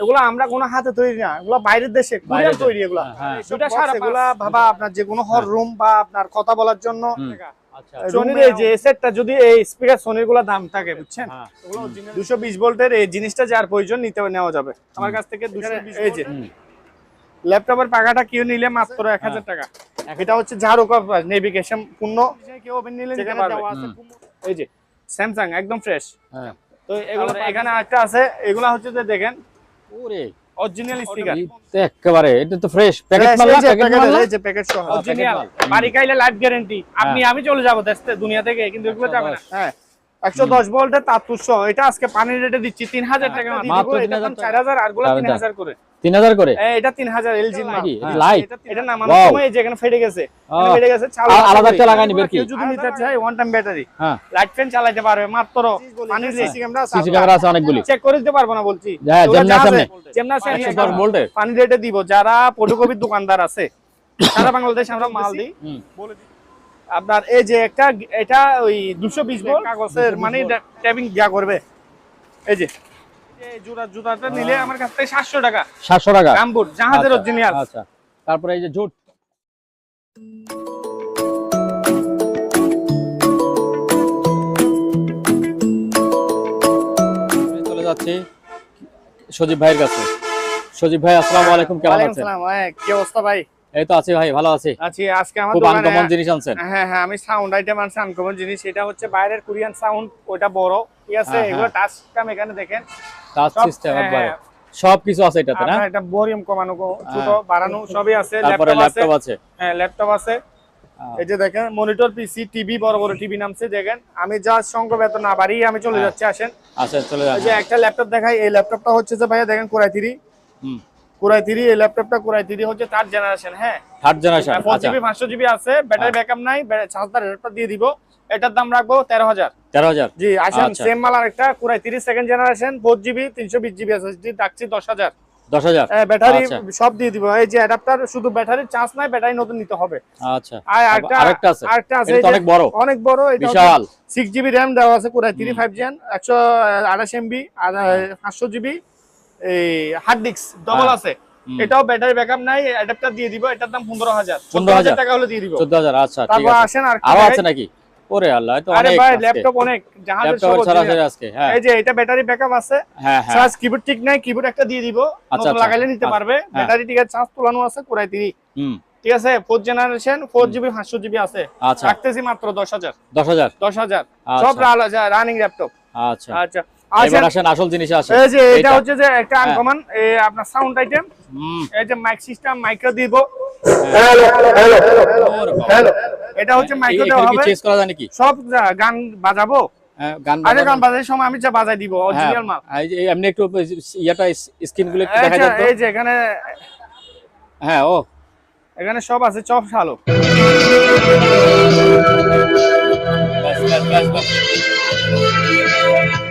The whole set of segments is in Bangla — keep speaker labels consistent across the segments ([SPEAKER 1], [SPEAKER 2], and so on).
[SPEAKER 1] এগুলো আমরা কোনো হাতে তৈরি না এগুলো বাইরের দেশে তৈরি এগুলো।
[SPEAKER 2] হ্যাঁ,
[SPEAKER 1] দুটা সারা এগুলা ভাবা আপনার যে কোনো হল রুম বা আপনার কথা বলার জন্য।
[SPEAKER 2] হুম। আচ্ছা
[SPEAKER 1] যে সেটটা যদি এই স্পিকার সোনিরগুলা দাম থাকে বুঝছেন?
[SPEAKER 2] হ্যাঁ,
[SPEAKER 1] দুশো বিশ ভোল্টের এই জিনিসটা যার প্রয়োজন নিতে নেওয়া যাবে। আমার কাছ থেকে এই যে। ল্যাপটপের পাখাটা কেউ নিলে মাত্র এক হাজার টাকা। এটা হচ্ছে ঝাড়ু নেভিগেশন পূর্ণ। কেউ নিলে এই যে স্যামসাং একদম ফ্রেশ
[SPEAKER 2] হ্যাঁ।
[SPEAKER 1] তো এগুলো এখানে একটা আছে। এগুলা হচ্ছে যে দেখেন
[SPEAKER 2] ওরে।
[SPEAKER 1] অরিজিনাল
[SPEAKER 2] স্টিকার একেবারে এটা তো ফ্রেশ প্যাকেট মাল না প্যাকেট মাল না?
[SPEAKER 1] এই যে প্যাকেট সহ
[SPEAKER 2] অরিজিনাল
[SPEAKER 1] বাড়ি খাইলে লাইফ গ্যারান্টি আপনি আমি চলে যাব দেশে দুনিয়া থেকে কিন্তু এগুলো যাবে না। হ্যাঁ। একশো দশ ভোল্টের তাৎপুষ্য এটা আজকে পানির রেটে দিচ্ছি। তিন হাজার টাকা।
[SPEAKER 2] মাত্র 3000
[SPEAKER 1] চার হাজার আরগুলো
[SPEAKER 2] টাকা।
[SPEAKER 1] তিন হাজার করে।
[SPEAKER 2] 3000 করে?
[SPEAKER 1] এটা তিন হাজার এলজি
[SPEAKER 2] নাকি? এটা light?
[SPEAKER 1] এটা নামানোর. সময় এই যে এখানে ফেটে গেছে। এখানে ফেটে গেছে চালু
[SPEAKER 2] আলাদা একটা লাগায়নি বের কি?
[SPEAKER 1] যদি নিতে চায় ওয়ান টাইম ব্যাটারি
[SPEAKER 2] হ্যাঁ।
[SPEAKER 1] লাইট ফ্যান চালাতে পারবে মাত্র পানির সিসি ক্যামেরা
[SPEAKER 2] সিসি ক্যামেরা আছে অনেকগুলি।
[SPEAKER 1] চেক করে দিতে পারব না বলছি।
[SPEAKER 2] হ্যাঁ, যেমনি আছে
[SPEAKER 1] আছে, আছে
[SPEAKER 2] 110
[SPEAKER 1] আছে। পানি রেটে দিব। যারা ফটোকপির দোকানদার আছে সারা বাংলাদেশে আমরা মাল দিই।
[SPEAKER 2] হুম,
[SPEAKER 1] আপনার এই যে একটা এটা ওই দুশো বিশ ভোল্ট কাগজের মানে ট্যাবিং যা করবে। এই যে এই জোড়া জুতাটা নিলে আমার কাছ থেকে সাতশো টাকা।
[SPEAKER 2] 700 টাকা?
[SPEAKER 1] গামবুট জাহাজের
[SPEAKER 2] আচ্ছা,
[SPEAKER 1] অরিজিনাল
[SPEAKER 2] আচ্ছা তারপরে এই যে জুট। চলে যাচ্ছি সজীব ভাইয়ের কাছে। সজীব ভাই আসসালামু আলাইকুম কেমন আছেন?
[SPEAKER 1] হ্যাঁ, কি অবস্থা ভাই?
[SPEAKER 2] এই তো আছি ভাই ভালো আছি।
[SPEAKER 1] আছি আজকে আমার
[SPEAKER 2] খুব
[SPEAKER 1] দোকানে
[SPEAKER 2] আনকমন জিনিস আনছেন।
[SPEAKER 1] হ্যাঁ হ্যাঁ আমি সাউন্ড আইটেম আনছি আনকমন জিনিস। এটা হচ্ছে বাইরের কোরিয়ান সাউন্ড ওটা বড়। ঠিক আছে
[SPEAKER 2] হ্যাঁ,
[SPEAKER 1] এগুলো
[SPEAKER 2] হ্যাঁ।
[SPEAKER 1] টাচ কাম এখানে দেখেন।
[SPEAKER 2] টাচ সিস্টেম
[SPEAKER 1] হ্যাঁ,
[SPEAKER 2] একবারে।
[SPEAKER 1] হ্যাঁ।
[SPEAKER 2] সব কিছু আছে এটাতে না?
[SPEAKER 1] এটা ভলিউম কমানো ছোট
[SPEAKER 2] হ্যাঁ।
[SPEAKER 1] বাড়ানো সবই আছে ল্যাপটপ আছে।
[SPEAKER 2] ল্যাপটপ
[SPEAKER 1] হ্যাঁ ল্যাপটপ আছে। এই যে দেখেন মনিটর পিসি টিভি বড় বড় টিভি নামছে দেখেন। আমি যা সংখ্যা বেতন না বাড়িয়ে আমি চলে। যাচ্ছি আসেন।
[SPEAKER 2] আচ্ছা চলে
[SPEAKER 1] যে একটা ল্যাপটপ দেখাই এই ল্যাপটপটা হচ্ছে যে ভাইয়া দেখেন কোরাই থ্রি।
[SPEAKER 2] হুম।
[SPEAKER 1] কোরাই থ্রি এই ল্যাপটপটা কোরাই থ্রি হচ্ছে থার্ড জেনারেশন হ্যাঁ।
[SPEAKER 2] থার্ড জেনারেশন
[SPEAKER 1] ফোর জিবি পাঁচশো জিবি আছে ব্যাটারি। ব্যাকআপ নাই চার্জার রেটটা দিয়ে দিব। এটার দাম রাখব তেরো হাজার।
[SPEAKER 2] 13000
[SPEAKER 1] জি আসেন
[SPEAKER 2] আচ্ছা।
[SPEAKER 1] সেম মাল আরেকটা core i three second generation four GB তিনশো বিশ জিবি আছে ডাকছি দশ হাজার।
[SPEAKER 2] 10000
[SPEAKER 1] ব্যাটারি
[SPEAKER 2] আচ্ছা।
[SPEAKER 1] সব দিয়ে দিব। এই যে অ্যাডাপ্টার শুধু ব্যাটারির চার্জ নাই ব্যাটারি নতুন নিতে হবে।
[SPEAKER 2] আচ্ছা।
[SPEAKER 1] আর আরেকটা
[SPEAKER 2] আছে।
[SPEAKER 1] আরেকটা আছে
[SPEAKER 2] অনেক বড়।
[SPEAKER 1] অনেক বড় এটা
[SPEAKER 2] বিশাল।
[SPEAKER 1] সিক্স জিবি র্যাম দেওয়া আছে কোরাই থ্রি ফাইভ জেন একশো আঠাশ এমবি আর পাঁচশো জিবি এই হার্ড ডিস্ক ডবল
[SPEAKER 2] হ্যাঁ।
[SPEAKER 1] আছে। এটাও ব্যাটারি ব্যাকআপ নাই অ্যাডাপ্টার দিয়ে দিব এটার দাম পনেরো হাজার।
[SPEAKER 2] 15,000
[SPEAKER 1] পনেরো হাজার। টাকা হলে দিয়ে দিব।
[SPEAKER 2] 14000 আচ্ছা ঠিক আছে।
[SPEAKER 1] আসেন
[SPEAKER 2] আরও আছে নাকি? ওরে আল্লাহ তো
[SPEAKER 1] আরে ভাই ল্যাপটপ অনেক জাহাজের সব
[SPEAKER 2] ছাড়া
[SPEAKER 1] original।
[SPEAKER 2] আজকে হ্যাঁ।
[SPEAKER 1] এই যে এটা ব্যাটারি ব্যাকআপ আছে।
[SPEAKER 2] হ্যাঁ হ্যাঁ।
[SPEAKER 1] চার্জ কিবোর্ড ঠিক নাই কিবোর্ড একটা দিয়ে দিব।
[SPEAKER 2] আচ্ছা,
[SPEAKER 1] নতুন
[SPEAKER 2] আচ্ছা।
[SPEAKER 1] লাগাইলে নিতে
[SPEAKER 2] আচ্ছা,
[SPEAKER 1] পারবে।
[SPEAKER 2] হ্যাঁ।
[SPEAKER 1] ব্যাটারি ঠিক আছে চার্জ তোলানো আছে কোরাই থ্রি
[SPEAKER 2] হুম।
[SPEAKER 1] ঠিক আছে ফোর্থ জেনারেশন ফোর জিবি পাঁচশো জিবি আছে।
[SPEAKER 2] আচ্ছা।
[SPEAKER 1] রাখতেছি মাত্র দশ হাজার।
[SPEAKER 2] 10000
[SPEAKER 1] দশ হাজার।
[SPEAKER 2] আচ্ছা।
[SPEAKER 1] সব রানিং ল্যাপটপ
[SPEAKER 2] আচ্ছা।
[SPEAKER 1] আচ্ছা।
[SPEAKER 2] এবার
[SPEAKER 1] আসেন
[SPEAKER 2] আসেন আসল জিনিস আসে
[SPEAKER 1] এই যে এটা হচ্ছে যে একটা
[SPEAKER 2] হ্যাঁ।
[SPEAKER 1] আনকমন আপনার সাউন্ড আইটেম এই যে মাইক সিস্টেম মাইক্রো দিব।
[SPEAKER 2] ওরে বাবা।
[SPEAKER 1] হ্যালো এটা হচ্ছে মাইক্রো
[SPEAKER 2] এই-
[SPEAKER 1] দেওয়া হবে।
[SPEAKER 2] চেঞ্জ করা যায় নাকি?
[SPEAKER 1] সব গান বাজাবো?
[SPEAKER 2] হ্যাঁ, গান
[SPEAKER 1] সময় আমি যা বাজাই দিব
[SPEAKER 2] হ্যাঁ,
[SPEAKER 1] অরিজিনাল মাল।
[SPEAKER 2] এই যে এমনি একটু ইয়াটা স্ক্রিনগুলো একটু
[SPEAKER 1] এই
[SPEAKER 2] দেখা
[SPEAKER 1] যে- এই যে এখানে
[SPEAKER 2] হ্যাঁ ও।
[SPEAKER 1] এখানে সব আছে চপ শালো।
[SPEAKER 2] ব্যাস।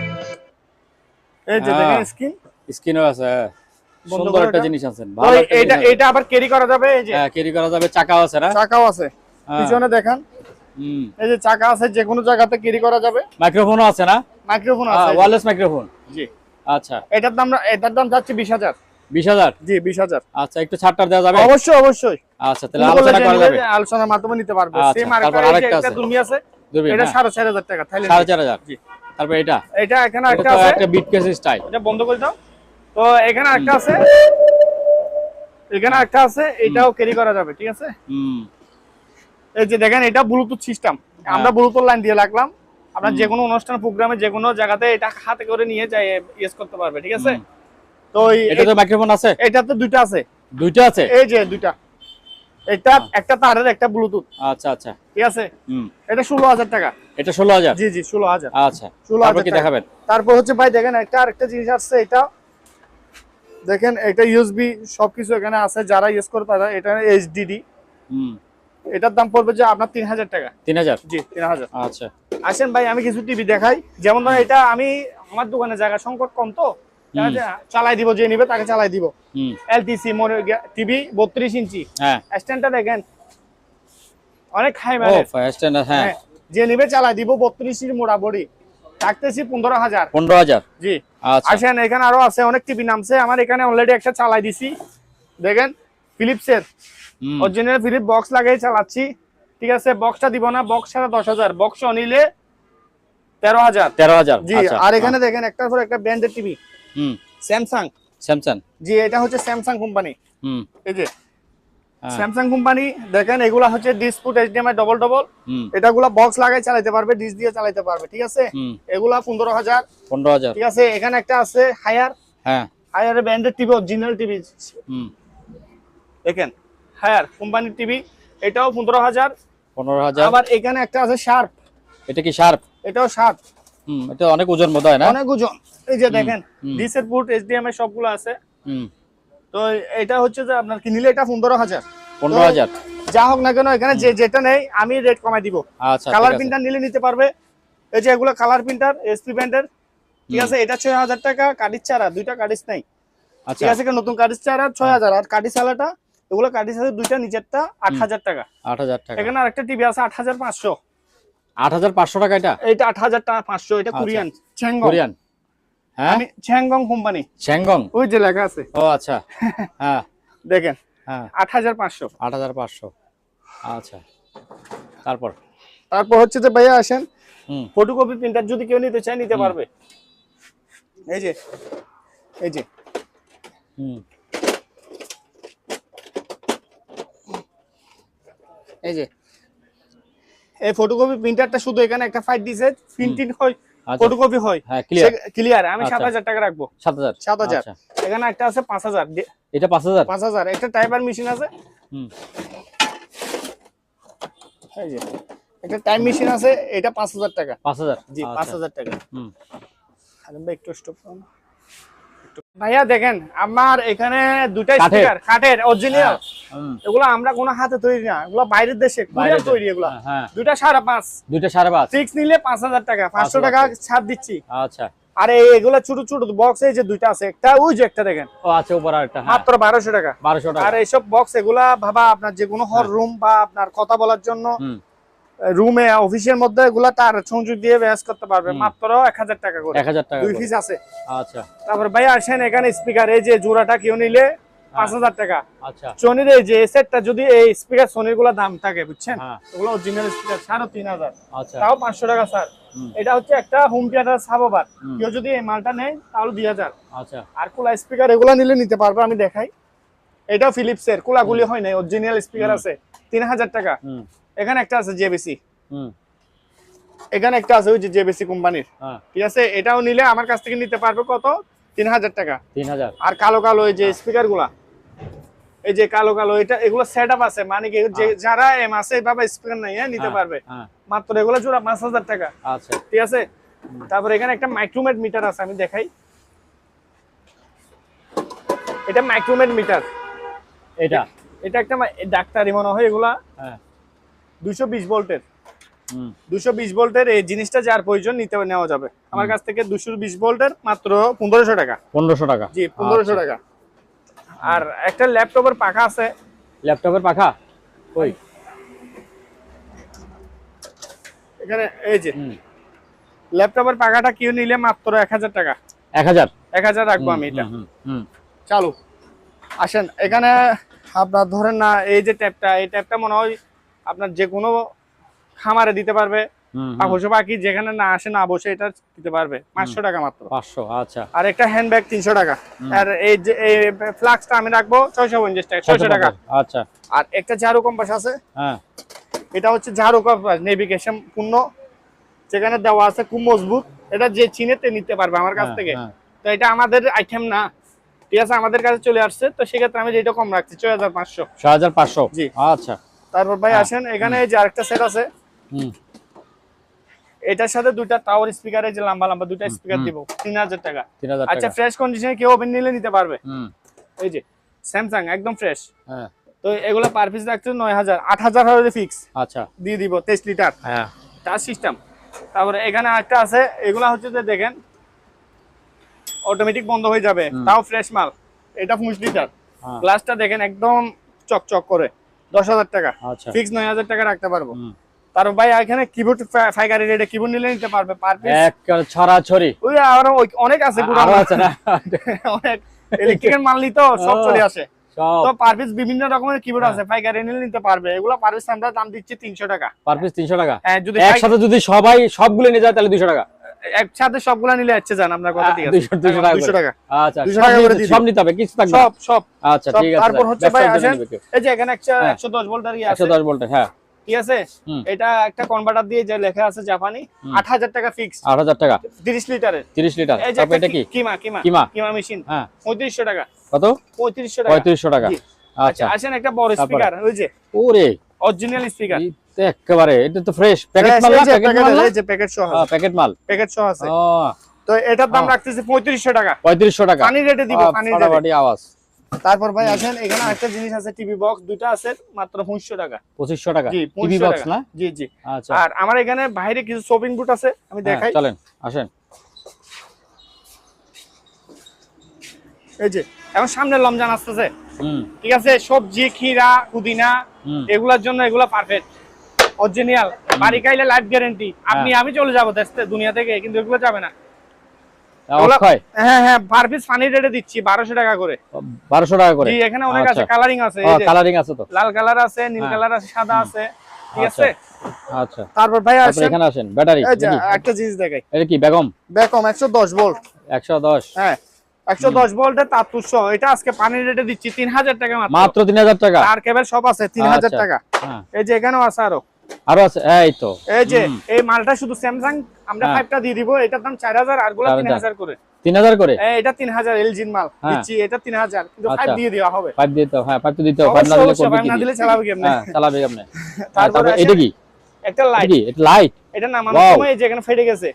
[SPEAKER 1] এই যে
[SPEAKER 2] হ্যাঁ।
[SPEAKER 1] দেখেন স্ক্রিন
[SPEAKER 2] স্ক্রিনও আছে হ্যাঁ। সুন্দর একটা জিনিস ভালো
[SPEAKER 1] এটা এটা আবার ক্যারি করা যাবে এই যে।
[SPEAKER 2] হ্যাঁ ক্যারি করা যাবে চাকাও আছে না?
[SPEAKER 1] চাকাও আছে।
[SPEAKER 2] হ্যাঁ।
[SPEAKER 1] পিছনে দেখেন। এই যে চাকা আছে যে কোনো জায়গাতে ক্যারি করা যাবে।
[SPEAKER 2] মাইক্রোফোনও আছে না?
[SPEAKER 1] মাইক্রোফোন আছে।
[SPEAKER 2] Wireless microphone.
[SPEAKER 1] জি।
[SPEAKER 2] আচ্ছা।
[SPEAKER 1] এটার দাম এটার দাম যাচ্ছে বিশ হাজার।
[SPEAKER 2] বিশ হাজার?
[SPEAKER 1] জি বিশ হাজার।
[SPEAKER 2] আচ্ছা একটু ছাড় টাড় দেওয়া যাবে?
[SPEAKER 1] অবশ্যই অবশ্যই।
[SPEAKER 2] আচ্ছা তাহলে আলোচনা করা যাবে।
[SPEAKER 1] আলোচনার মাধ্যমে নিতে পারবে।
[SPEAKER 2] আচ্ছা,
[SPEAKER 1] সেম একটা
[SPEAKER 2] আছে।
[SPEAKER 1] এটা টাকা থাইল্যান্ড জি।
[SPEAKER 2] তারপর এটা।
[SPEAKER 1] এটা এখানে একটা আছে।
[SPEAKER 2] একটা বিট কেস স্টাইল
[SPEAKER 1] এটা বন্ধ করে দাও। তো এখানে একটা আছে। এখানে একটা আছে এটাও ক্যারি করা যাবে ঠিক আছে?
[SPEAKER 2] হুম।
[SPEAKER 1] এই যে দেখেন এটা ব্লুটুথ সিস্টেম আমরা ব্লুটুথ লাইন দিয়ে রাখলাম। আপনার যে কোনো অনুষ্ঠান প্রোগ্রামে যে কোনো জায়গাতে এটা হাতে করে নিয়ে যাই ইউজ করতে পারবে ঠিক আছে? তো
[SPEAKER 2] এটা তো মাইক্রোফোন আছে?
[SPEAKER 1] এটাতে দুইটা আছে।
[SPEAKER 2] দুইটা আছে?
[SPEAKER 1] এই যে দুইটা। এটা একটা তারের একটা ব্লুটুথ
[SPEAKER 2] আচ্ছা আচ্ছা।
[SPEAKER 1] ঠিক আছে? এটা ষোলো হাজার টাকা।
[SPEAKER 2] এটা ষোলো হাজার?
[SPEAKER 1] জি জি ষোলো হাজার।
[SPEAKER 2] আচ্ছা।
[SPEAKER 1] ষোলো হাজার
[SPEAKER 2] কি দেখাবেন?
[SPEAKER 1] তারপর হচ্ছে ভাই দেখেন একটা আরেকটা জিনিস আসছে এটা। দেখেন এটা ইউএসবি সবকিছু এখানে আছে। যারা ইউজ করে তারা এটা এইচডিডি
[SPEAKER 2] হুম।
[SPEAKER 1] এটার দাম পড়বে যে আপনার তিন হাজার টাকা।
[SPEAKER 2] তিন হাজার?
[SPEAKER 1] জি তিন হাজার।
[SPEAKER 2] আচ্ছা।
[SPEAKER 1] আসেন ভাই আমি কিছু টিভি দেখাই। যেমন ধরেন এটা আমি আমার দোকানে জায়গা সংকট কম তো। চালাই দিব যে নিবে তাকে চালাই দিব। এলটিসি টিভি বত্রিশ ইঞ্চি।
[SPEAKER 2] হ্যাঁ।
[SPEAKER 1] স্ট্যান্ডটা দেখেন অনেক হাই
[SPEAKER 2] হ্যাঁ।
[SPEAKER 1] হ্যাঁ যে নিবে চালাই দিব বত্রিশ ইঞ্চি মোড়া বড়ি। রাখতেছি পনেরো হাজার।
[SPEAKER 2] পনেরো হাজার?
[SPEAKER 1] জি।
[SPEAKER 2] আচ্ছা।
[SPEAKER 1] আসেন এখানে আরও আছে অনেক টিভি নামছে। আমার এখানে অলরেডি একটা চালাই দিছি। দেখেন ফিলিপসের অরিজিনাল ফিলিপ বক্স লাগাই চালাচ্ছি। ঠিক আছে বক্সটা দিব না বক্স ছাড়া দশ হাজার। বক্স নিলে তেরো হাজার।
[SPEAKER 2] তেরো হাজার
[SPEAKER 1] জি
[SPEAKER 2] আচ্ছা,
[SPEAKER 1] আর এখানে দেখেন একটার পর একটা ব্র্যান্ডের টিভি
[SPEAKER 2] হুম।
[SPEAKER 1] স্যামসাং।
[SPEAKER 2] স্যামসাং।
[SPEAKER 1] জি এটা হচ্ছে স্যামসাং কোম্পানি।
[SPEAKER 2] হুম।
[SPEAKER 1] এই যে
[SPEAKER 2] হ্যাঁ,
[SPEAKER 1] স্যামসাং কোম্পানি দেখেন এগুলা হচ্ছে ডিসপুট এইচডিএমআই ডবল ডবল এটাগুলা বক্স লাগাই চালাতে পারবে ডিস দিয়ে চালাতে পারবে ঠিক আছে? এগুলা পনেরো হাজার।
[SPEAKER 2] পনেরো হাজার।
[SPEAKER 1] ঠিক আছে এখানে একটা আছে হায়ার
[SPEAKER 2] হ্যাঁ।
[SPEAKER 1] হায়ার ব্র্যান্ডের টিভি অরিজিনাল টিভি
[SPEAKER 2] হুম।
[SPEAKER 1] দেখেন হায়ার কোম্পানির টিভি এটাও পনেরো হাজার।
[SPEAKER 2] পনেরো হাজার।
[SPEAKER 1] আবার এখানে একটা আছে শার্প
[SPEAKER 2] এটা কি শার্প
[SPEAKER 1] এটাও শার্প
[SPEAKER 2] হুম এটা অনেক ওজন বোধ হয় না?
[SPEAKER 1] অনেক ওজন। এই যে দেখেন। ডিসের পুট এইচডিএমআই সবগুলো আছে।
[SPEAKER 2] হুম।
[SPEAKER 1] তো এটা হচ্ছে যে আপনার কি নিলে এটা পনেরো হাজার।
[SPEAKER 2] পনেরো হাজার।
[SPEAKER 1] যা হোক না কেন এখানে যে যেটা নেই আমি রেট কমাই দিব।
[SPEAKER 2] আচ্ছা
[SPEAKER 1] কালার প্রিন্টার নিলে নিতে পারবে। এই যে এগুলো কালার প্রিন্টার এসপি ব্যান্ডের ঠিক আছে এটা ছয় হাজার টাকা কাটিস চারা দুইটা কাটিস নাই।
[SPEAKER 2] আচ্ছা।
[SPEAKER 1] ঠিক আছে নতুন কাটিস চারা ছয় হাজার আর কাটিস চালাটা এগুলো কাটিস আছে দুইটা নিচেরটা আট হাজার টাকা।
[SPEAKER 2] আট হাজার টাকা।
[SPEAKER 1] এখানে আরেকটা টিভি আছে আট হাজার পাঁচশো।
[SPEAKER 2] হাজার পাঁচশো আট হাজার পাঁচশো টাকা এটা?
[SPEAKER 1] এইটা আট হাজার টাকা পাঁচশো এটা। Korean Changhong.
[SPEAKER 2] কোরিয়ান। হ্যাঁ?
[SPEAKER 1] আমি চ্যাংগং কোম্পানি।
[SPEAKER 2] শ্যাংগং
[SPEAKER 1] ওই যে লেখা আছে।
[SPEAKER 2] ও আচ্ছা। হ্যাঁ।
[SPEAKER 1] দেখেন
[SPEAKER 2] হ্যাঁ।
[SPEAKER 1] আট হাজার পাঁচশো।
[SPEAKER 2] আট হাজার পাঁচশো। আচ্ছা। তারপর?
[SPEAKER 1] তারপর হচ্ছে যে ভাইয়া আসেন
[SPEAKER 2] হুম।
[SPEAKER 1] ফটোকপি প্রিন্টার যদি কেউ নিতে চায় নিতে পারবে। এই যে এই যে।
[SPEAKER 2] হুম।
[SPEAKER 1] এই যে এই ফটোকপি প্রিন্টারটা শুধু এখানে একটা ফাইট দিছে প্রিন্টিং হয়
[SPEAKER 2] আচ্ছা।
[SPEAKER 1] ফটোকপি হয়।
[SPEAKER 2] হ্যাঁ ক্লিয়ার
[SPEAKER 1] ক্লিয়ার আমি
[SPEAKER 2] আচ্ছা।
[SPEAKER 1] সাত হাজার টাকা রাখব।
[SPEAKER 2] সাত হাজার।
[SPEAKER 1] সাত হাজার।
[SPEAKER 2] আচ্ছা।
[SPEAKER 1] এখানে একটা আছে পাঁচ হাজার।
[SPEAKER 2] এটা পাঁচ হাজার?
[SPEAKER 1] পাঁচ হাজার। একটা টাইপার মেশিন আছে।
[SPEAKER 2] হুম।
[SPEAKER 1] এই যে একটা টাইম মেশিন আছে। এটা পাঁচ হাজার টাকা।
[SPEAKER 2] পাঁচ হাজার।
[SPEAKER 1] জি
[SPEAKER 2] আচ্ছা।
[SPEAKER 1] পাঁচ হাজার টাকা।
[SPEAKER 2] হুম।
[SPEAKER 1] আরে ভাই একটু স্টপ করুন। ভাইয়া দেখেন আমার এখানে
[SPEAKER 2] দুটাই?
[SPEAKER 1] স্পিকার কাঠের অরিজিনাল এগুলো আমরা কোনো হাতে তৈরি না এগুলো বাইরের দেশে
[SPEAKER 2] বাইরের
[SPEAKER 1] তৈরি এগুলো।
[SPEAKER 2] হ্যাঁ, হ্যাঁ।
[SPEAKER 1] সাড়ে পাঁচ।
[SPEAKER 2] দুটা সাড়ে পাঁচ।
[SPEAKER 1] সিক্স নিলে পাঁচ হাজার টাকা পাঁচশো টাকা। ছাড় দিচ্ছি।
[SPEAKER 2] আচ্ছা।
[SPEAKER 1] আর এগুলো ছোট ছোট বক্স এই যে দুইটা আছে একটা ওই যে একটা দেখেন।
[SPEAKER 2] ও আচ্ছা উপর আরেকটা হ্যাঁ।
[SPEAKER 1] মাত্র বারোশো টাকা।
[SPEAKER 2] বারোশো টাকা।
[SPEAKER 1] আর এইসব বক্স এগুলা ভাবা আপনার যে কোনো হল রুম বা আপনার কথা বলার জন্য রুমে অফিসের মধ্যে এগুলা তার সংযোগ দিয়ে ব্যাস করতে পারবে। মাত্র এক হাজার টাকা করে।
[SPEAKER 2] এক হাজার টাকা
[SPEAKER 1] দুই। পিস আছে।
[SPEAKER 2] আচ্ছা।
[SPEAKER 1] তারপর ভাই আসেন এখানে স্পিকার এই যে জোড়াটা কেউ নিলে পাঁচ হাজার টাকা।
[SPEAKER 2] আচ্ছা।
[SPEAKER 1] সোনির এই যে সেটটা যদি এই স্পিকার সোনিরগুলা দাম থাকে বুঝছেন?
[SPEAKER 2] হ্যাঁ।
[SPEAKER 1] ওগুলো অরিজিনাল স্পিকার সাড়ে তিন হাজার।
[SPEAKER 2] আচ্ছা।
[SPEAKER 1] তাও পাঁচশো টাকা স্যার। এটা হচ্ছে একটা হোম থিয়েটার সাবোবার কেউ যদি এই মালটা নেয় তাহলে দুই হাজার।
[SPEAKER 2] আচ্ছা।
[SPEAKER 1] আর কুলা স্পিকার এগুলা নিলে নিতে পারবে আমি দেখাই। এটাও ফিলিপসের কুলাগুলি হয় নাই অরিজিনাল স্পিকার আছে তিন হাজার টাকা। এখানে একটা আছে জেবিসি
[SPEAKER 2] হুম।
[SPEAKER 1] এখানে একটা আছে ওই যে জেবিসি কোম্পানির।
[SPEAKER 2] হ্যাঁ।
[SPEAKER 1] ঠিক আছে? এটাও নিলে আমার কাছ থেকে নিতে পারবে কত? তিন হাজার টাকা।
[SPEAKER 2] তিন হাজার
[SPEAKER 1] আর কালো কালো এই যে স্পিকারগুলা এই যে কালো কালো এটা এগুলো সেট আপ আছে মানে কি যারা এম আছে এভাবে স্পিকার নাই হ্যাঁ, নিতে
[SPEAKER 2] হ্যাঁ,
[SPEAKER 1] পারবে।
[SPEAKER 2] হ্যাঁ।
[SPEAKER 1] মাত্র এগুলো জোড়া পাঁচ হাজার টাকা।
[SPEAKER 2] আচ্ছা।
[SPEAKER 1] ঠিক আছে? তারপর এখানে একটা মাইক্রোমেট মিটার আছে আমি দেখাই। এটা মাইক্রোমেট মিটার
[SPEAKER 2] এটা?
[SPEAKER 1] এটা একটা ডাক্তারি মনে হয় এগুলা।
[SPEAKER 2] হ্যাঁ।
[SPEAKER 1] দুইশো বিশ ভোল্টের। দুশো বিশ ভোল্টের এই জিনিসটা যার প্রয়োজন নিতে নেওয়া যাবে। আমার কাছ থেকে দুশো বিশ ভোল্টের মাত্র পনেরোশো টাকা।
[SPEAKER 2] পনেরোশো টাকা।
[SPEAKER 1] জি পনেরোশো
[SPEAKER 2] আচ্ছা।
[SPEAKER 1] টাকা। আর একটা ল্যাপটপের পাখা আছে।
[SPEAKER 2] ল্যাপটপের পাখা? ওই
[SPEAKER 1] এখানে এই যে। ল্যাপটপের পাখাটা কেউ নিলে মাত্র এক হাজার টাকা।
[SPEAKER 2] এক হাজার?
[SPEAKER 1] এক হাজার রাখব আমি এটা। চালু। আসেন এখানে আপনার ধরেন না এই যে ট্যাপটা এই ট্যাপটা মনে হয় আপনার যে কোনো খামারে দিতে পারবে পশু পাখি যেখানে না আসে না বসে এটা দিতে পারবে। পাঁচশো টাকা মাত্র।
[SPEAKER 2] পাঁচশো আচ্ছা।
[SPEAKER 1] আর একটা হ্যান্ডব্যাগ তিনশো টাকা। আর এই যে এই ফ্লাক্সটা আমি রাখব ছয়শো পঞ্চাশ টাকা ছয়শো টাকা।
[SPEAKER 2] আচ্ছা।
[SPEAKER 1] আর একটা ঝাড়ু কম্পাস আছে।
[SPEAKER 2] হ্যাঁ।
[SPEAKER 1] এটা হচ্ছে ঝাড়ু কম্পাস নেভিগেশন পূর্ণ। যেখানে দেওয়া আছে খুব মজবুত। এটা যে চিনেতে নিতে পারবে আমার কাছ
[SPEAKER 2] হ্যাঁ,
[SPEAKER 1] থেকে।
[SPEAKER 2] হ্যাঁ।
[SPEAKER 1] তো এটা আমাদের আইটেম না। ঠিক আছে আমাদের কাছে চলে আসছে। তো সেক্ষেত্রে আমি যেটা কম রাখছি ছয় হাজার পাঁচশো।
[SPEAKER 2] ছয় হাজার পাঁচশো।
[SPEAKER 1] জি।
[SPEAKER 2] আচ্ছা।
[SPEAKER 1] তারপর ভাই। আসেন এখানে এই যে আরেকটা সেট আছে। এটার সাথে দুইটা টাওয়ার স্পিকারের যে লম্বা লম্বা দুইটা স্পিকার দিব তিন হাজার টাকা।
[SPEAKER 2] তিন হাজার
[SPEAKER 1] আচ্ছা ফ্রেশ কন্ডিশনে কেউ ওভেন নিলে নিতে পারবে।
[SPEAKER 2] হুম।
[SPEAKER 1] এই যে স্যামসাং একদম ফ্রেশ
[SPEAKER 2] হ্যাঁ।
[SPEAKER 1] তো এগুলো পার পিস হাজার আট হাজার হবে ফিক্স
[SPEAKER 2] আচ্ছা।
[SPEAKER 1] দিয়ে দিব তেইশ লিটার
[SPEAKER 2] হ্যাঁ।
[SPEAKER 1] টাচ সিস্টেম তারপরে এখানে আরেকটা আছে এগুলা হচ্ছে যে দেখেন অটোমেটিক বন্ধ হয়ে যাবে তাও ফ্রেশ মাল। এটা পঁচিশ লিটার গ্লাসটা দেখেন একদম চকচক করে। দশ হাজার টাকা।
[SPEAKER 2] আচ্ছা।
[SPEAKER 1] ফিক্স নয় হাজার টাকা রাখতে পারব। তার ভাই এখানে কিবোর্ড ফাইকারি রেটে কিবোর্ড নিলে নিতে পারবে পার পিস
[SPEAKER 2] এক ছড়াছড়ি।
[SPEAKER 1] ওই আরও অনেক আছে গুড়া
[SPEAKER 2] আছে না?
[SPEAKER 1] অনেক। ইলেকট্রিক্যাল মাল নিতো সব চলে আসে। তো পার পিস বিভিন্ন রকমের কিবোর্ড
[SPEAKER 2] হ্যাঁ।
[SPEAKER 1] আছে পাইকারি নিলে নিতে পারবে। এগুলো পার পিস আমরা দাম দিচ্ছি তিনশো টাকা।
[SPEAKER 2] পার পিস তিনশো টাকা।
[SPEAKER 1] হ্যাঁ যদি
[SPEAKER 2] একসাথে যদি সবাই সবগুলো নিয়ে যায় তাহলে দুশো টাকা।
[SPEAKER 1] পাই- একসাথে সবগুলা নিলে হচ্ছে জান আপনার কথা ঠিক আছে।
[SPEAKER 2] দুইশো দুইশো টাকা। আচ্ছা
[SPEAKER 1] 200 টাকা করে দিয়ে
[SPEAKER 2] সব নিতে হবে কিছু থাকবে
[SPEAKER 1] সব সব।
[SPEAKER 2] আচ্ছা ঠিক আছে
[SPEAKER 1] তারপর হচ্ছে ভাই আসেন। এই যে এখানে একটা
[SPEAKER 2] হ্যাঁ।
[SPEAKER 1] একশো দশ ভোল্টার ইয়ে আছে।
[SPEAKER 2] দশ ভোল্টের হ্যাঁ।
[SPEAKER 1] ঠিক আছে? এটা একটা কনভার্টার দিয়ে যে লেখা আছে জাপানি
[SPEAKER 2] হুম।
[SPEAKER 1] আট হাজার টাকা ফিক্স
[SPEAKER 2] আট হাজার টাকা।
[SPEAKER 1] তিরিশ লিটারের।
[SPEAKER 2] তিরিশ লিটার। তারপর এটা কি?
[SPEAKER 1] কি- কিমা কিমা।
[SPEAKER 2] কিমা।
[SPEAKER 1] কিমা মেশিন
[SPEAKER 2] হ্যাঁ।
[SPEAKER 1] পঁয়ত্রিশশো টাকা।
[SPEAKER 2] কত?
[SPEAKER 1] পঁয়ত্রিশশো টাকা।
[SPEAKER 2] পঁয়ত্রিশশো টাকা। আচ্ছা।
[SPEAKER 1] আচ্ছা আসেন একটা বড় স্পিকার ওই যে।
[SPEAKER 2] ওরে।
[SPEAKER 1] অরিজিনাল স্পিকার
[SPEAKER 2] তো একেবারে এটা তো ফ্রেশ প্যাকেট মাল না প্যাকেট মাল
[SPEAKER 1] এই যে প্যাকেট সহ
[SPEAKER 2] প্যাকেট মাল।
[SPEAKER 1] প্যাকেট সহ আছে। তো এটার দাম
[SPEAKER 2] হ্যাঁ।
[SPEAKER 1] রাখতেছি পঁয়ত্রিশশো টাকা।
[SPEAKER 2] পঁয়ত্রিশশো টাকা।
[SPEAKER 1] পানি রেটে দিব পানি রেটে
[SPEAKER 2] আওয়াজ।
[SPEAKER 1] তারপর ভাই আসেন এখানে একটা জিনিস আছে টিভি বক্স দুটো আছে মাত্র পঁচিশশো টাকা।
[SPEAKER 2] পঁচিশশো টাকা?
[SPEAKER 1] জি
[SPEAKER 2] টিভি বক্স না?
[SPEAKER 1] জি জি।
[SPEAKER 2] আচ্ছা।
[SPEAKER 1] আর আমার এখানে বাইরে কিছু শপিং বুট আছে আমি
[SPEAKER 2] হ্যাঁ,
[SPEAKER 1] দেখাই।
[SPEAKER 2] চলেন আসেন।
[SPEAKER 1] এই যে এখন সামনে রমজান আসতেছে।
[SPEAKER 2] হুম।
[SPEAKER 1] ঠিক আছে? সবজি ক্ষীরা পুদিনা এগুলার জন্য এগুলা পারফেক্ট অরিজিনাল বাড়ি খাইলে লাইফ গ্যারেন্টি আপনি
[SPEAKER 2] হ্যাঁ।
[SPEAKER 1] আমি চলে যাব দেশতে দুনিয়া থেকে কিন্তু এগুলো যাবে না। হ্যাঁ হ্যাঁ পার পিস পানি রেটে দিচ্ছি বারোশো টাকা করে।
[SPEAKER 2] বারোশো টাকা করে?
[SPEAKER 1] এখানে অনেক আছে
[SPEAKER 2] আচ্ছা।
[SPEAKER 1] কালারিং আছে
[SPEAKER 2] কালারিং আছে তো।
[SPEAKER 1] লাল কালার আছে নীল
[SPEAKER 2] হ্যাঁ।
[SPEAKER 1] কালার আছে সাদা আছে ঠিক
[SPEAKER 2] আচ্ছা।
[SPEAKER 1] আছে?
[SPEAKER 2] আচ্ছা।
[SPEAKER 1] তারপর ভাই আসেন।
[SPEAKER 2] এখানে আসেন ব্যাটারি
[SPEAKER 1] একটা জিনিস দেখাই।
[SPEAKER 2] এটা কি বেগম?
[SPEAKER 1] দশ ভোল্ট
[SPEAKER 2] দশ।
[SPEAKER 1] হ্যাঁ দশ এটা আজকে পানি রেটে দিচ্ছি তিন হাজার টাকা মাত্র।
[SPEAKER 2] মাত্র তিন হাজার টাকা?
[SPEAKER 1] কেবল সব আছে তিন হাজার
[SPEAKER 2] আচ্ছা।
[SPEAKER 1] টাকা।
[SPEAKER 2] হ্যাঁ।
[SPEAKER 1] এই যে এখানেও আছে আরও।
[SPEAKER 2] আরও আছে এই তো।
[SPEAKER 1] এই যে এই মালটা শুধু স্যামসাং আমরা
[SPEAKER 2] হ্যাঁ।
[SPEAKER 1] ফাইভটা দিয়ে দিব এটার দাম চার হাজার আরগুলো
[SPEAKER 2] চার
[SPEAKER 1] তিন
[SPEAKER 2] হাজার।
[SPEAKER 1] হাজার করে।
[SPEAKER 2] তিন হাজার করে?
[SPEAKER 1] এই, এটা তিন হাজার এলজির মাল।
[SPEAKER 2] হ্যাঁ।
[SPEAKER 1] দিচ্ছি এটা তিন হাজার কিন্তু ফাইভ
[SPEAKER 2] আচ্ছা।
[SPEAKER 1] দিয়ে দেওয়া হবে।
[SPEAKER 2] দিতে হবে, হ্যাঁ তো দিতে হবে না দিলে করবে কি
[SPEAKER 1] না দিলে চালাবে কেমনে?
[SPEAKER 2] হ্যাঁ চালাবে কেমনে?
[SPEAKER 1] তারপরে
[SPEAKER 2] তারপরে এটা কি?
[SPEAKER 1] একটা লাইট
[SPEAKER 2] এটা লাইট
[SPEAKER 1] এটা নামানোর সময় এই যে এখানে ফেটে গেছে।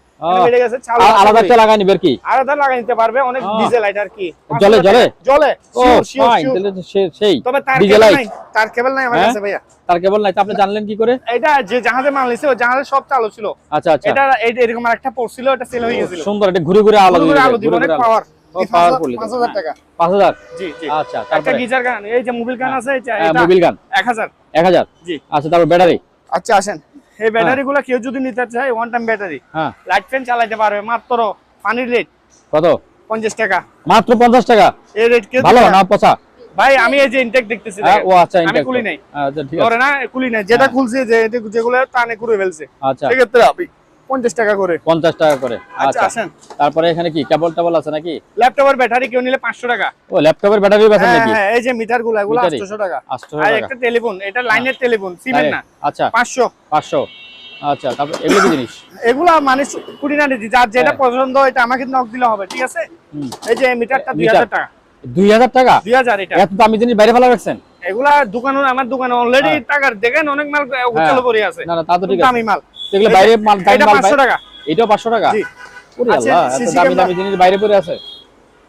[SPEAKER 1] ফেটে গেছে চালু
[SPEAKER 2] আলাদা একটা লাগাই নিবে আর কি?
[SPEAKER 1] আলাদা লাগা নিতে পারবে অনেক ডিজেল লাইট আর কি।
[SPEAKER 2] জ্বলে, জ্বলে?
[SPEAKER 1] জ্বলে
[SPEAKER 2] ও
[SPEAKER 1] Sure, sure,
[SPEAKER 2] ফাইন তাহলে সেই
[SPEAKER 1] তবে তার কেবল নাই তার কেবল নাই আমার
[SPEAKER 2] হ্যাঁ?
[SPEAKER 1] কাছে ভাইয়া।
[SPEAKER 2] তার কেবল নাই তা আপনি জানলেন কি করে?
[SPEAKER 1] এটা যে জাহাজে মাল নিছে ও জাহাজে সব চালু ছিল।
[SPEAKER 2] আচ্ছা আচ্ছা।
[SPEAKER 1] এটা এরকম আর একটা পড়ছিল এটা সেল হয়ে গেছিল।
[SPEAKER 2] সুন্দর এটা ঘুরে ঘুরে আলো দিবে,
[SPEAKER 1] আলো দিব অনেক পাওয়ার
[SPEAKER 2] আচ্ছা
[SPEAKER 1] একটা গিজার গান এই যে মোবিল গান আছে এটা
[SPEAKER 2] হ্যাঁ,
[SPEAKER 1] এটা
[SPEAKER 2] মোবিল গান।
[SPEAKER 1] এক হাজার।
[SPEAKER 2] এক হাজার? আচ্ছা তারপর ব্যাটারি?
[SPEAKER 1] আচ্ছা আসেন। এই ব্যাটারি গুলা কেউ যদি নিতে চায় ওয়ান টাইম ব্যাটারি
[SPEAKER 2] হ্যাঁ।
[SPEAKER 1] লাইট ফ্যান চালাতে পারবে। মাত্র পানির রেট
[SPEAKER 2] কত?
[SPEAKER 1] পঞ্চাশ টাকা।
[SPEAKER 2] মাত্র পঞ্চাশ টাকা?
[SPEAKER 1] এই রেট কেউ
[SPEAKER 2] ভালো না পচা?
[SPEAKER 1] ভাই আমি এই যে ইনটেক দেখতেছি
[SPEAKER 2] হ্যাঁ, ও আচ্ছা
[SPEAKER 1] আমি খুলি নাই।
[SPEAKER 2] আচ্ছা ঠিক আছে।
[SPEAKER 1] না খুলি নাই। যেটা
[SPEAKER 2] হ্যাঁ।
[SPEAKER 1] খুলছে যে যেগুলো টানে করে ফেলছে।
[SPEAKER 2] আচ্ছা।
[SPEAKER 1] সেক্ষেত্রে আপনি পঞ্চাশ টাকা করে।
[SPEAKER 2] পঞ্চাশ টাকা করে।
[SPEAKER 1] আচ্ছা
[SPEAKER 2] আচ্ছা।
[SPEAKER 1] আসেন।
[SPEAKER 2] তারপরে এখানে কি? কেবল টেবল আছে নাকি?
[SPEAKER 1] ল্যাপটপের ব্যাটারি কেউ নিলে পাঁচশো টাকা।
[SPEAKER 2] ও ল্যাপটপের ব্যাটারি বেচেন
[SPEAKER 1] হ্যাঁ
[SPEAKER 2] নাকি?
[SPEAKER 1] হ্যাঁ এই যে মিটারগুলো এগুলো
[SPEAKER 2] মিটারই?
[SPEAKER 1] আটশো টাকা। আর একটা টেলিফোন এটা লাইনের টেলিফোন সিমেন্ট না।
[SPEAKER 2] আচ্ছা।
[SPEAKER 1] পাঁচশো।
[SPEAKER 2] পাঁচশো। আচ্ছা তারপর এগুলো কি জিনিস?
[SPEAKER 1] এগুলা মানে কুড়ি না দিচ্ছি যার যেটা
[SPEAKER 2] হ্যাঁ।
[SPEAKER 1] পছন্দ এটা আমাকে নক দিলে হবে ঠিক আছে? এই যে মিটারটা দুই
[SPEAKER 2] মিটার।
[SPEAKER 1] হাজার টাকা।
[SPEAKER 2] দুই হাজার টাকা?
[SPEAKER 1] দুই হাজার এটা।
[SPEAKER 2] এত দামি জিনিস বাইরে ফেলা রাখছেন?
[SPEAKER 1] এগুলা দোকানে আমার দোকানে অলরেডি
[SPEAKER 2] হ্যাঁ।
[SPEAKER 1] টাকার। দেখেন অনেক মাল উচ্চালো করে আছে।
[SPEAKER 2] না না তা তো ঠিক আছে।
[SPEAKER 1] দামি মাল।
[SPEAKER 2] এগুলো বাইরে মাল দামি
[SPEAKER 1] এটা
[SPEAKER 2] মাল
[SPEAKER 1] পাঁচশো
[SPEAKER 2] বাই-
[SPEAKER 1] টাকা।
[SPEAKER 2] এটাও পাঁচশো টাকা?
[SPEAKER 1] জি।
[SPEAKER 2] ওরে
[SPEAKER 1] আচ্ছা,
[SPEAKER 2] আল্লাহ এত দামি দামি জিনিস বাইরে পড়ে আছে?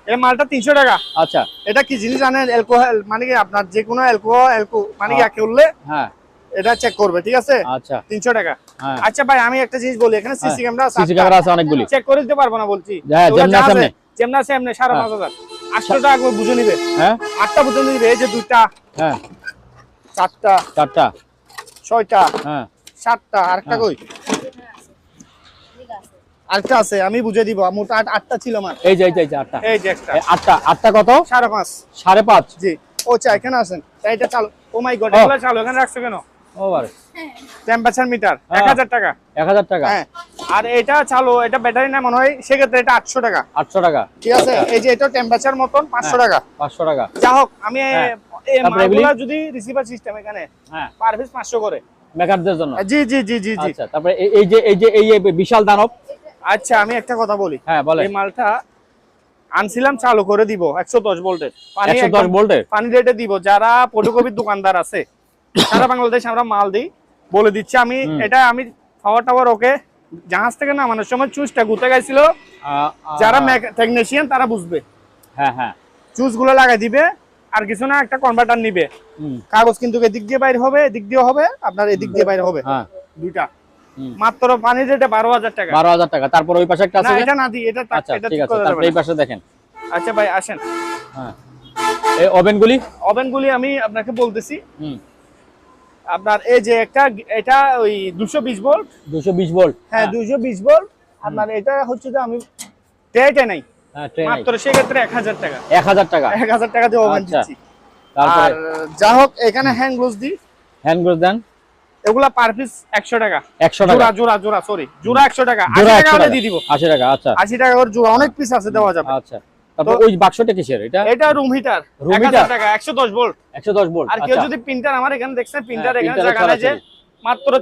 [SPEAKER 1] এই মালটা তিনশো টাকা।
[SPEAKER 2] আচ্ছা।
[SPEAKER 1] এটা কি জিনিস জানেন? অ্যালকোহল মানে কি আপনার যে কোনো অ্যালকোহল অ্যালকো মানে কি
[SPEAKER 2] হ্যাঁ।
[SPEAKER 1] উঠলে
[SPEAKER 2] হ্যাঁ।
[SPEAKER 1] এটা চেক করবে ঠিক আছে?
[SPEAKER 2] আচ্ছা।
[SPEAKER 1] তিনশো টাকা।
[SPEAKER 2] হ্যাঁ।
[SPEAKER 1] আচ্ছা ভাই আমি একটা জিনিস বলি এখানে সিসি ক্যামেরা
[SPEAKER 2] সিসি ক্যামেরা আছে অনেকগুলি।
[SPEAKER 1] চেক করে দিতে পারব না বলছি।
[SPEAKER 2] হ্যাঁ, যেমনি আছে
[SPEAKER 1] আছে,
[SPEAKER 2] এমনি।
[SPEAKER 1] যেমনি আছে এমনি সাড়ে
[SPEAKER 2] হ্যাঁ।
[SPEAKER 1] পাঁচ হাজার। আটশো টাকা করে বুঝে নিবে।
[SPEAKER 2] হ্যাঁ।
[SPEAKER 1] আটটা বুঝে নিবে এই যে দুইটা
[SPEAKER 2] হ্যাঁ।
[SPEAKER 1] চারটা
[SPEAKER 2] চারটা।
[SPEAKER 1] ছয়টা
[SPEAKER 2] হ্যাঁ।
[SPEAKER 1] সাতটা আরেকটা
[SPEAKER 2] হ্যাঁ।
[SPEAKER 1] কই? আরেকটা আছে আমি বুঝে দিব মোট আটটা ছিল আমার।
[SPEAKER 2] এই যে এই যে আটটা।
[SPEAKER 1] এই যে
[SPEAKER 2] আটটা আটটা কত?
[SPEAKER 1] সাড়ে পাঁচ।
[SPEAKER 2] সাড়ে পাঁচ?
[SPEAKER 1] জি। ও চা এখানে আছেন এইটা চালু ও মাই গড এগুলো চালু এখানে রাখছো কেন?
[SPEAKER 2] ও বারে।
[SPEAKER 1] টেম্পারেচার মিটার
[SPEAKER 2] হ্যাঁ।
[SPEAKER 1] এক হাজার টাকা।
[SPEAKER 2] এক হাজার টাকা।
[SPEAKER 1] হ্যাঁ। আর এটা চালু এটা ব্যাটারি না মনে হয় সেক্ষেত্রে এটা আটশো টাকা।
[SPEAKER 2] আটশো টাকা।
[SPEAKER 1] ঠিক আছে? এই যে এটা টেম্পারেচার মতন পাঁচশো টাকা।
[SPEAKER 2] পাঁচশো টাকা।
[SPEAKER 1] যা হোক আমি
[SPEAKER 2] হ্যাঁ।
[SPEAKER 1] যদি রিসিভার সিস্টেম এখানে
[SPEAKER 2] হ্যাঁ।
[SPEAKER 1] পার পিস পাঁচশো করে।
[SPEAKER 2] মেকারদের জন্য?
[SPEAKER 1] জি জি জি জি জি।
[SPEAKER 2] আচ্ছা তারপরে এই- যে এই যে এই বিশাল দানব।
[SPEAKER 1] আচ্ছা আমি একটা কথা বলি।
[SPEAKER 2] হ্যাঁ বলে
[SPEAKER 1] এই মালটা আনছিলাম চালু করে দিব একশো দশ ভোল্টের। পানি
[SPEAKER 2] একশো দশ
[SPEAKER 1] একদম
[SPEAKER 2] ভোল্টের?
[SPEAKER 1] পানি রেটে দিব। যারা ফটোকপির দোকানদার আছে সারা বাংলাদেশে আমরা মাল দিই বলে দিচ্ছি। আমি এটা আমি পাওয়ার টাওয়ার ওকে জাহাজ থেকে না নামানোর সময় চুজটা গুতে গেছিল। যারা টেকনিশিয়ান তারা বুঝবে।
[SPEAKER 2] হ্যাঁ হ্যাঁ।
[SPEAKER 1] চুজগুলো লাগাই দিবে। আর কিছু না একটা কনভার্টার নিবে। কাগজ কিন্তু এদিক দিয়ে বাইরে হবে এদিক দিয়ে হবে আপনার এদিক দিয়ে বাইরে হবে।
[SPEAKER 2] হ্যাঁ।
[SPEAKER 1] দুইটা। মাত্র পানির রেটে বারো হাজার টাকা।
[SPEAKER 2] বারো হাজার টাকা। তারপর ওই পাশে একটা আছে
[SPEAKER 1] এটা না দিই এটা
[SPEAKER 2] আচ্ছা ঠিক আছে তারপরে এই পাশে দেখেন।
[SPEAKER 1] আচ্ছা ভাই আসেন।
[SPEAKER 2] হ্যাঁ। এই ওভেনগুলি?
[SPEAKER 1] ওভেনগুলি আমি আপনাকে বলতেছি।
[SPEAKER 2] হুম।
[SPEAKER 1] আপনার এই যে একটা এটা ওই দুশো বিশ ভোল্ট
[SPEAKER 2] দুশো বিশ ভোল্ট
[SPEAKER 1] হ্যাঁ দুশো বিশ ভোল্ট আপনার এটা হচ্ছে যে আমি টেটে নাই।
[SPEAKER 2] হ্যাঁ
[SPEAKER 1] মাত্র সেক্ষেত্রে এক হাজার টাকা।
[SPEAKER 2] এক হাজার টাকা।
[SPEAKER 1] এক হাজার টাকা দিয়ে ওভেন
[SPEAKER 2] আচ্ছা।
[SPEAKER 1] দিচ্ছি। আর যা হোক এখানে হ্যান্ড গ্লোভস দিই।
[SPEAKER 2] হ্যান্ড গ্লোভ দেন।
[SPEAKER 1] এগুলা পার পিস একশো টাকা।
[SPEAKER 2] একশো টাকা।
[SPEAKER 1] জোড়া জোড়া জোড়া সরি জোড়া একশো টাকা। আশি
[SPEAKER 2] জোড়া
[SPEAKER 1] টাকা
[SPEAKER 2] একশো
[SPEAKER 1] হলে দিয়ে দিব।
[SPEAKER 2] আশি টাকা আচ্ছা।
[SPEAKER 1] আশি টাকা করে জোড়া। অনেক পিস আছে দেওয়া যাবে।
[SPEAKER 2] আচ্ছা। তারপর ওই বাক্সটা কিসের? এটা?
[SPEAKER 1] এটা রুম হিটার হাজার
[SPEAKER 2] heater?
[SPEAKER 1] টাকা ভোল্ট
[SPEAKER 2] ভোল্ট
[SPEAKER 1] আর কেউ যদি প্রিন্টার আমার এখানে দেখছেন প্রিন্টার
[SPEAKER 2] হ্যাঁ,
[SPEAKER 1] এখানে জায়গা মাত্র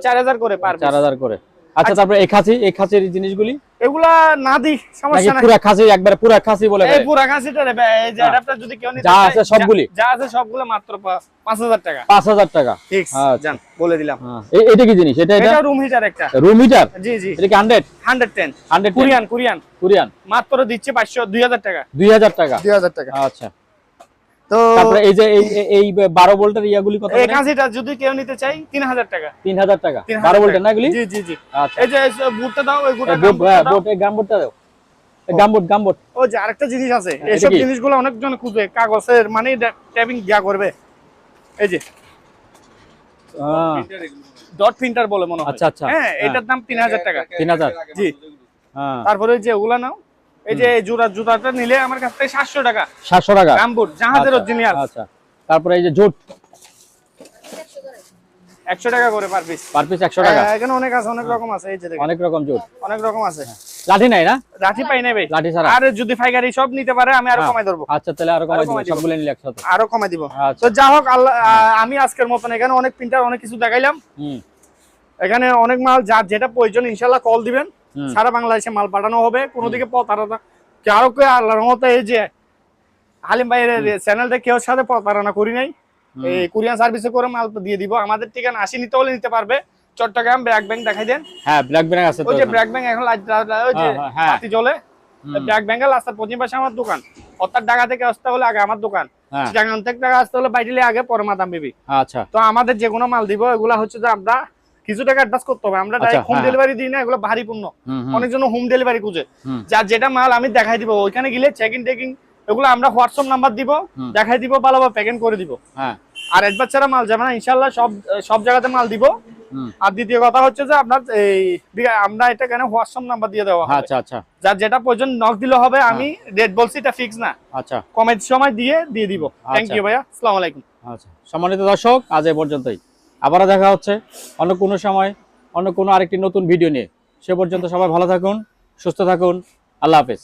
[SPEAKER 1] করে পার
[SPEAKER 2] করে। আচ্ছা তারপরে এই খাসি এই খাসির জিনিসগুলি?
[SPEAKER 1] এগুলা না
[SPEAKER 2] নাকি
[SPEAKER 1] সমস্যা নাই।
[SPEAKER 2] পুরা খাসি একবার পুরা খাসি বলে
[SPEAKER 1] এই? পুরা খাসিটা রে ভাই, এই যে
[SPEAKER 2] হ্যাঁ।
[SPEAKER 1] অ্যাডাপ্টার যদি কেউ নিতে
[SPEAKER 2] যা আছে সবগুলি?
[SPEAKER 1] যা আছে সবগুলো মাত্র পা- পাঁচ হাজার টাকা।
[SPEAKER 2] পাঁচ হাজার টাকা।
[SPEAKER 1] ঠিক
[SPEAKER 2] আচ্ছা।
[SPEAKER 1] জান বলে দিলাম।
[SPEAKER 2] হ্যাঁ, এই- এটা কি জিনিস? এটা এটা
[SPEAKER 1] রুম হিটার একটা।
[SPEAKER 2] রুম হিটার
[SPEAKER 1] জি জি।
[SPEAKER 2] এটা কি hundred
[SPEAKER 1] hundred ten
[SPEAKER 2] hundred
[SPEAKER 1] Korean Korean
[SPEAKER 2] Korean
[SPEAKER 1] মাত্র দিচ্ছে পাঁচশো দুই হাজার টাকা।
[SPEAKER 2] দুই হাজার টাকা?
[SPEAKER 1] দুই হাজার টাকা।
[SPEAKER 2] আচ্ছা।
[SPEAKER 1] তো
[SPEAKER 2] তারপরে এই যে এই এই- এই বারো ভোল্টের ইয়াগুলি কত
[SPEAKER 1] এই কাঁচিটা যদি কেউ নিতে চাই তিন হাজার টাকা।
[SPEAKER 2] তিন হাজার টাকা।
[SPEAKER 1] তিন
[SPEAKER 2] বারো
[SPEAKER 1] হাজার
[SPEAKER 2] ভোল্টের না এগুলি?
[SPEAKER 1] জি জি জি।
[SPEAKER 2] আচ্ছা।
[SPEAKER 1] এই যে বুটটা দাও
[SPEAKER 2] এই বোট হ্যাঁ বোট এই দাও। Gumboot gumboot.
[SPEAKER 1] ও যে আরেকটা জিনিস আছে
[SPEAKER 2] হ্যাঁ, এটা
[SPEAKER 1] এইসব
[SPEAKER 2] কি?
[SPEAKER 1] জিনিসগুলো অনেকজন খুঁজে কাগজের মানে ট্যাপিং করবে। এই যে।
[SPEAKER 2] হ্যাঁ,
[SPEAKER 1] ডট প্রিন্টার বলে মনে হয়।
[SPEAKER 2] আচ্ছা, আচ্ছা।
[SPEAKER 1] হ্যাঁ এটার দাম তিন হাজার টাকা।
[SPEAKER 2] তিন হাজার।
[SPEAKER 1] জি।
[SPEAKER 2] হ্যাঁ।
[SPEAKER 1] তারপরে ওই যে ওগুলা নাও। এই যে জোড়া জুতাটা নিলে আমার কাছ থেকে সাতশো টাকা।
[SPEAKER 2] সাতশো টাকা?
[SPEAKER 1] গামবুট জাহাজের
[SPEAKER 2] আচ্ছা,
[SPEAKER 1] অরিজিনাল
[SPEAKER 2] আচ্ছা। তারপরে এই যে জোট।
[SPEAKER 1] একশো টাকা করে পার পিস
[SPEAKER 2] পার পিস একশো টাকা।
[SPEAKER 1] এখানে অনেক আছে অনেক রকম আছে এই যে দেখেন,
[SPEAKER 2] অনেক রকম জোট।
[SPEAKER 1] অনেক রকম আছে।
[SPEAKER 2] লাঠি নাই না?
[SPEAKER 1] রাঠি পাই নেবে
[SPEAKER 2] লাঠি ছাড়া।
[SPEAKER 1] আর যদি ফাইকারি সব নিতে পারে আমি আরও
[SPEAKER 2] হ্যাঁ।
[SPEAKER 1] কমাই ধরবো।
[SPEAKER 2] আচ্ছা তাহলে আরও কমাই দিবো
[SPEAKER 1] কমাই দিবো।
[SPEAKER 2] সবগুলো নিলে একসাথে।
[SPEAKER 1] আরও কমাই দিব।
[SPEAKER 2] আচ্ছা।
[SPEAKER 1] তো যা হোক আল্লাহ আমি আজকের মতন এখানে অনেক প্রিন্টার অনেক কিছু দেখাইলাম।
[SPEAKER 2] হুম।
[SPEAKER 1] এখানে অনেক মাল যার যেটা প্রয়োজন ইনশাল্লাহ কল দিবেন। সারা বাংলাদেশে মাল পাঠানো হবে কোনো দিকে প্রতারণা কারও কে আল্লাহর মতো এই যে হালিম ভাইয়ের চ্যানেলটা কেউ সাথে প্রতারণা করি নাই। এই কুরিয়ান সার্ভিসে করে মাল দিয়ে দিব। আমাদের ঠিকানা আসি নিতে হলে নিতে পারবে। চট্টগ্রাম ব্র্যাক ব্যাংক দেখাই দেন।
[SPEAKER 2] হ্যাঁ ব্ল্যাক ব্যাং আছে
[SPEAKER 1] ওই যে ব্র্যাক ব্যাংক এখন লাইট ওই যে
[SPEAKER 2] হ্যাঁ, হ্যাঁ।
[SPEAKER 1] বাতি জ্বলে ব্র্যাক ব্যাংকের রাস্তার পশ্চিম পাশে আমার দোকান। অর্থাৎ ঢাকা থেকে আসতে হলে আগে আমার দোকান।
[SPEAKER 2] হ্যাঁ।
[SPEAKER 1] চিটাগাং থেকে টাকা আসতে হলে বাইটিলে আগে পরে মাদাম বিবি।
[SPEAKER 2] আচ্ছা।
[SPEAKER 1] তো আমাদের যে কোনো মাল দিব এগুলা হচ্ছে যে আমরা কিছু টাকা অ্যাডভান্স করতে হবে। আমরা ডাইরেক্ট হোম
[SPEAKER 2] হ্যাঁ।
[SPEAKER 1] ডেলিভারি দিই না এগুলো ভারী পণ্য অনেকজন হোম ডেলিভারি খুঁজে। যার যেটা মাল আমি দেখাই দিব ওইখানে গেলে চেক ইন টেকিং এগুলো আমরা হোয়াটসঅ্যাপ নাম্বার দিব দেখাই দিব ভালোভাবে প্যাকেট করে দিব।
[SPEAKER 2] হ্যাঁ।
[SPEAKER 1] আর অ্যাডভান্স ছাড়া মাল যাবে না ইনশাল্লাহ সব সব জায়গাতে মাল দিব। আর দ্বিতীয় কথা হচ্ছে যে আপনার এই আমরা এটা কেন হোয়াটসঅ্যাপ নাম্বার দিয়ে দেওয়া
[SPEAKER 2] আচ্ছা আচ্ছা।
[SPEAKER 1] যার যেটা প্রয়োজন নক দিলে হবে আমি ডেট বলছি এটা ফিক্স না।
[SPEAKER 2] আচ্ছা।
[SPEAKER 1] কমের সময় দিয়ে দিয়ে দিব। থ্যাংক
[SPEAKER 2] আচ্ছা।
[SPEAKER 1] ইউ ভাইয়া। আসসালামু আলাইকুম।
[SPEAKER 2] আচ্ছা। সম্মানিত দর্শক আজ এ পর্যন্তই। আবারও দেখা হচ্ছে অন্য কোনো সময়, অন্য কোনো আরেকটি নতুন ভিডিও নিয়ে। সে পর্যন্ত সবাই ভালো থাকুন, সুস্থ থাকুন। আল্লাহ হাফেজ।